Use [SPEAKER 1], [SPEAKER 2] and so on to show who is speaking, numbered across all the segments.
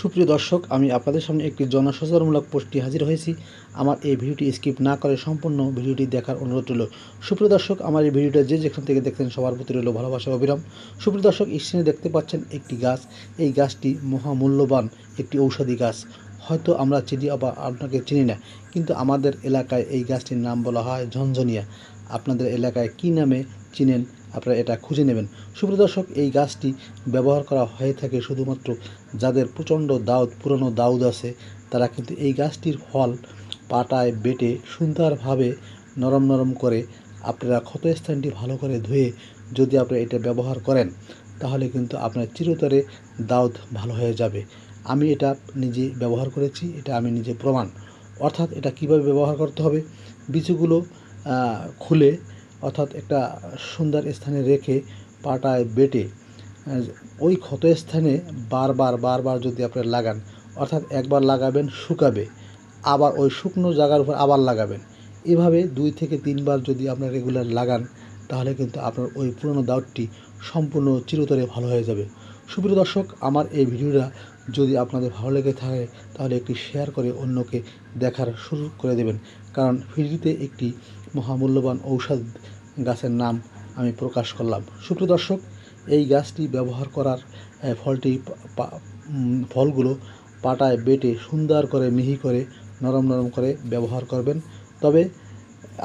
[SPEAKER 1] সুপ্রিয় দর্শক, আমি আপনাদের সামনে একটি জনসচেতনমূলক পোস্টটি হাজির হয়েছি। আমার এই ভিডিওটি স্কিপ না করে সম্পূর্ণ ভিডিওটি দেখার অনুরোধ রইল। সুপ্রিয় দর্শক, আমার এই ভিডিওটা যে যেখান থেকে দেখছেন, সবার প্রতি রইল ভালোবাসা অবিরাম সুপ্রিয় দর্শক স্ক্রিনে দেখতে পাচ্ছেন একটি গাছ। এই গাছটি মহামূল্যবান একটি ঔষধি গাছ। হয়তো আমরা চিনি বা আপনাকে চিনি না, কিন্তু আমাদের এলাকায় এই গাছটির নাম বলা হয় ঝনঝনিয়া। আপনাদের এলাকায় কী নামে চিনেন? আপনারা এটা খুঁজে নেবেন। সুপ্রিয় দর্শক, এই গাছটি ব্যবহার করা হয়ে থাকে শুধুমাত্র যাদের প্রচণ্ড দাউদ পুরনো দাউদ আছে, তারা কিন্তু এই গাছটির ফল পাটায় বেটে সুন্দরভাবে নরম নরম করে আপনারা ক্ষতস্থানটি ভালো করে ধুয়ে যদি আপনারা এটা ব্যবহার করেন, তাহলে কিন্তু আপনার চিরতরে দাউদ ভালো হয়ে যাবে। আমি এটা নিজে ব্যবহার করেছি, এটা আমি নিজে প্রমাণ। অর্থাৎ এটা কীভাবে ব্যবহার করতে হবে? বীজগুলো খুলে অর্থাৎ একটা সুন্দর স্থানে রেখে পাটায় বেটে ওই ক্ষত স্থানে বারবার বারবার যদি আপনি লাগান, অর্থাৎ একবার লাগাবেন, শুকাবে, আবার ওই শুকনো জায়গার উপর আবার লাগাবেন, এভাবে দুই থেকে তিনবার যদি আপনার রেগুলার লাগান, তাহলে কিন্তু আপনার ওই পুরনো দাউটটি সম্পূর্ণ চিরতরে ভালো হয়ে যাবে। সুপ্রিয় দর্শক, আমার এই ভিডিওটা যদি আপনাদের ভালো লেগে থাকে, তাহলে একটি শেয়ার করে অন্যকে দেখার শুরু করে দেবেন। কারণ ফ্রিতে একটি মহামূল্যবান ঔষধ গাছের নাম আমি প্রকাশ করলাম। সুপ্রিয় দর্শক, এই গাছটি ব্যবহার করার ফলটি ফলগুলো পাটায় বেটে সুন্দর করে মিহি করে, নরম নরম করে ব্যবহার করবেন। তবে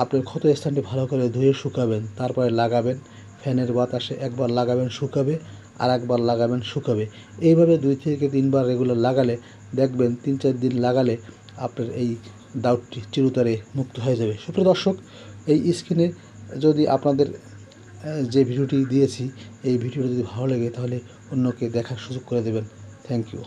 [SPEAKER 1] আপনার ক্ষত স্থানটি ভালো করে ধুয়ে শুকাবেন, তারপরে লাগাবেন। ফ্যানের বাতাসে একবার লাগাবেন, শুকাবে। আর একবার লাগাবেন শুকাবে। এইভাবে দুই থেকে তিনবার রেগুলার লাগালে দেখবেন তিন চার দিন লাগালে আপনার এই ডাউটটি চিরতরে মুক্ত হয়ে যাবে। সুপ্রিয় দর্শক, এই স্ক্রিনে যদি আপনাদের যে ভিডিওটি দিয়েছি, এই ভিডিওটি যদি ভালো লাগে তাহলে অন্যকে দেখার সুযোগ করে দেবেন। Thank you